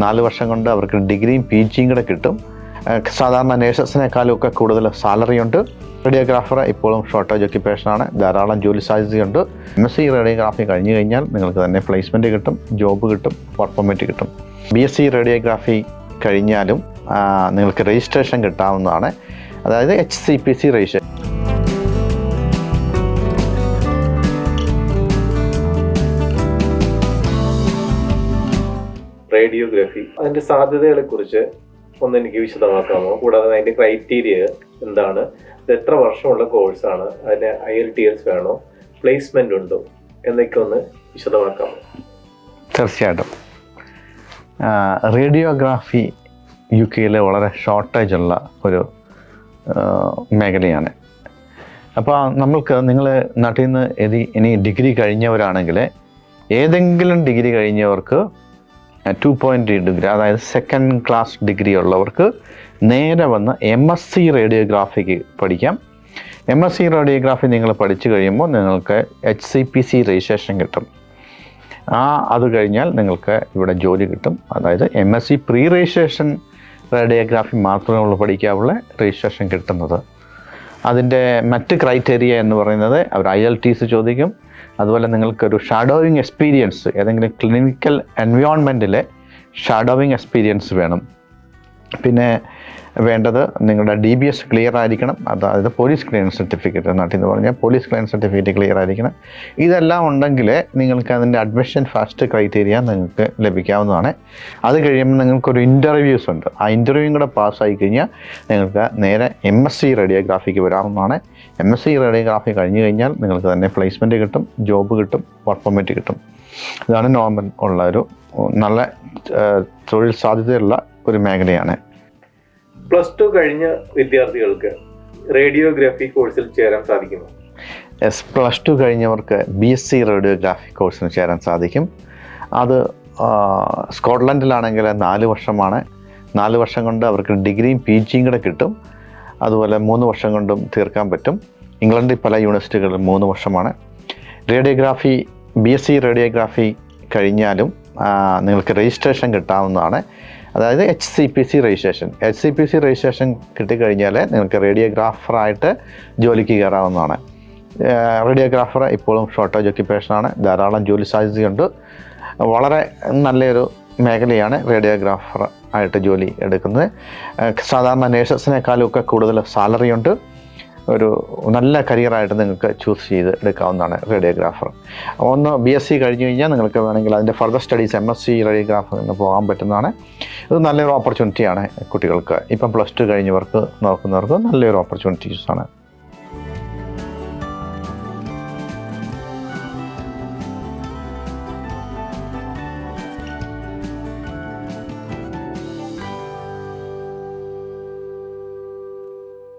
നാല് വർഷം കൊണ്ട് അവർക്ക് ഡിഗ്രിയും പി ജിയും കൂടെ കിട്ടും. സാധാരണ നേഴ്സസിനേക്കാളും ഒക്കെ കൂടുതൽ സാലറി ഉണ്ട് റേഡിയോഗ്രാഫർ ഇപ്പോഴും ഷോർട്ടേജ് ഓക്യുപ്പേഷനാണ് ധാരാളം ജോലി സാധ്യതയുണ്ട്. എം എസ് സി റേഡിയോഗ്രാഫി കഴിഞ്ഞു കഴിഞ്ഞാൽ നിങ്ങൾക്ക് തന്നെ പ്ലേസ്മെന്റ് കിട്ടും ജോബ് കിട്ടും വർക്ക് പെർമിറ്റ് കിട്ടും. ബി എസ് സി റേഡിയോഗ്രാഫി കഴിഞ്ഞാലും നിങ്ങൾക്ക് രജിസ്ട്രേഷൻ കിട്ടാവുന്നതാണ്. അതായത് H C P C registration radiography. അതിന്റെ സാധ്യതകളെ കുറിച്ച് ഒന്ന് എനിക്ക് വിശദമാക്കാമോ? കൂടാതെ അതിന്റെ ക്രൈറ്റീരിയ എന്താണ്? ഇത് എത്ര വർഷമുള്ള കോഴ്സാണ് അതിന് ഐ എൽ ടി എസ് വേണോ? പ്ലേസ്മെന്റ് ഉണ്ടോ? എന്നൊക്കെ ഒന്ന് വിശദമാക്കാമോ? തീർച്ചയായിട്ടും. റേഡിയോഗ്രാഫി യു കെയിൽ വളരെ ഷോർട്ടേജ് ഉള്ള ഒരു മേഖലയാണ്. അപ്പോൾ നമ്മൾക്ക് നിങ്ങൾ നാട്ടിൽ നിന്ന് ഇനി ഡിഗ്രി കഴിഞ്ഞവരാണെങ്കിൽ ഏതെങ്കിലും ഡിഗ്രി കഴിഞ്ഞവർക്ക് ടു പോയിന്റ് ഡിഗ്രി അതായത് സെക്കൻഡ് ക്ലാസ് ഡിഗ്രി ഉള്ളവർക്ക് നേരെ വന്ന് എം എസ് സി റേഡിയോഗ്രാഫിക്ക് പഠിക്കാം. എം എസ് സി റേഡിയോഗ്രാഫി നിങ്ങൾ പഠിച്ചു കഴിയുമ്പോൾ നിങ്ങൾക്ക് H C P C registration കിട്ടും. ആ അത് കഴിഞ്ഞാൽ നിങ്ങൾക്ക് ഇവിടെ ജോലി കിട്ടും. അതായത് M S C pre registration radiography മാത്രമേ ഉള്ളൂ പഠിക്കാവുള്ള രജിസ്ട്രേഷൻ കിട്ടുന്നത്. അതിന്റെ മറ്റ് ക്രൈറ്റീരിയ എന്ന് പറയുന്നത് അവർ ഐ എൽ ടീസ് ചോദിക്കും. അതുപോലെ നിങ്ങൾക്കൊരു ഷാഡോവിങ് എക്സ്പീരിയൻസ് ഏതെങ്കിലും ക്ലിനിക്കൽ എൻവയോൺമെന്റിലെ ഷാഡോവിങ് എക്സ്പീരിയൻസ് വേണം. പിന്നെ വേണ്ടത് നിങ്ങളുടെ ഡി ബി എസ് ക്ലിയർ ആയിരിക്കണം. അതായത് പോലീസ് ക്ലിയറൻസ് സർട്ടിഫിക്കറ്റ് നാട്ടിൽ നിന്ന് പറഞ്ഞാൽ പോലീസ് ക്ലിയറൻസ് സർട്ടിഫിക്കറ്റ് ക്ലിയർ ആയിരിക്കണം. ഇതെല്ലാം ഉണ്ടെങ്കിൽ നിങ്ങൾക്ക് അതിന്റെ അഡ്മിഷൻ ഫസ്റ്റ് ക്രൈറ്റീരിയ നിങ്ങൾക്ക് ലഭിക്കാവുന്നതാണ്. അത് കഴിയുമ്പോൾ നിങ്ങൾക്കൊരു ഇന്റർവ്യൂസ് ഉണ്ട്. ആ ഇന്റർവ്യൂ കൂടെ പാസ്സായി കഴിഞ്ഞാൽ നിങ്ങൾക്ക് നേരെ എം എസ് സി റേഡിയോഗ്രാഫിക്ക് വരാവുന്നതാണ്. എം എസ് സി റേഡിയോഗ്രാഫി കഴിഞ്ഞ് കഴിഞ്ഞാൽ നിങ്ങൾക്ക് തന്നെ പ്ലേസ്മെന്റ് കിട്ടും ജോബ് കിട്ടും വർക്ക് പെർമിറ്റ് കിട്ടും. ഇതാണ് നോർമൽ ഉള്ള ഒരു നല്ല തൊഴിൽ സാധ്യതയുള്ള ഒരു മേഖലയാണ്. പ്ലസ് ടു കഴിഞ്ഞ വിദ്യാർത്ഥികൾക്ക് റേഡിയോഗ്രാഫി കോഴ്സിൽ ചേരാൻ സാധിക്കുമോ? എസ് പ്ലസ് ടു കഴിഞ്ഞവർക്ക് ബി എസ് സി റേഡിയോഗ്രാഫി കോഴ്സിന് ചേരാൻ സാധിക്കും. അത് സ്കോട്ട്ലൻഡിലാണെങ്കിൽ നാല് വർഷമാണ്. നാല് വർഷം കൊണ്ട് അവർക്ക് ഡിഗ്രിയും പി ജിയും കൂടെ കിട്ടും. അതുപോലെ മൂന്ന് വർഷം കൊണ്ടും തീർക്കാൻ പറ്റും. ഇംഗ്ലണ്ടിൽ പല യൂണിവേഴ്സിറ്റികളിലും മൂന്ന് വർഷമാണ്. Radiography B S C radiography കഴിഞ്ഞാലും നിങ്ങൾക്ക് രജിസ്ട്രേഷൻ കിട്ടാവുന്നതാണ്. അതായത് H C P C registration H C P C registration കിട്ടിക്കഴിഞ്ഞാൽ നിങ്ങൾക്ക് റേഡിയോഗ്രാഫറായിട്ട് ജോലിക്ക് കയറാവുന്നതാണ്. റേഡിയോഗ്രാഫർ ഇപ്പോഴും ഷോർട്ടേജ് ഒക്യുപ്പേഷനാണ് ധാരാളം ജോലി സാധ്യതയുണ്ട്. വളരെ നല്ലൊരു മേഖലയാണ് റേഡിയോഗ്രാഫർ ആയിട്ട് ജോലി എടുക്കുന്നത്. സാധാരണ നേഴ്സസിനേക്കാളും ഒക്കെ കൂടുതൽ സാലറി ഉണ്ട്. ഒരു നല്ല കരിയറായിട്ട് നിങ്ങൾക്ക് ചൂസ് ചെയ്ത് എടുക്കാവുന്നതാണ് റേഡിയോഗ്രാഫർ ഒന്ന് ബി എസ് സി കഴിഞ്ഞ് കഴിഞ്ഞാൽ നിങ്ങൾക്ക് വേണമെങ്കിൽ അതിന്റെ further studies M S C radiographer നിന്ന് പോകാൻ പറ്റുന്നതാണ്. ഇത് നല്ലൊരു ഓപ്പർച്യൂണിറ്റിയാണ് കുട്ടികൾക്ക്. ഇപ്പം പ്ലസ് ടു കഴിഞ്ഞവർക്ക് നോക്കുന്നവർക്ക് നല്ലൊരു ഓപ്പർച്യൂണിറ്റീസാണ്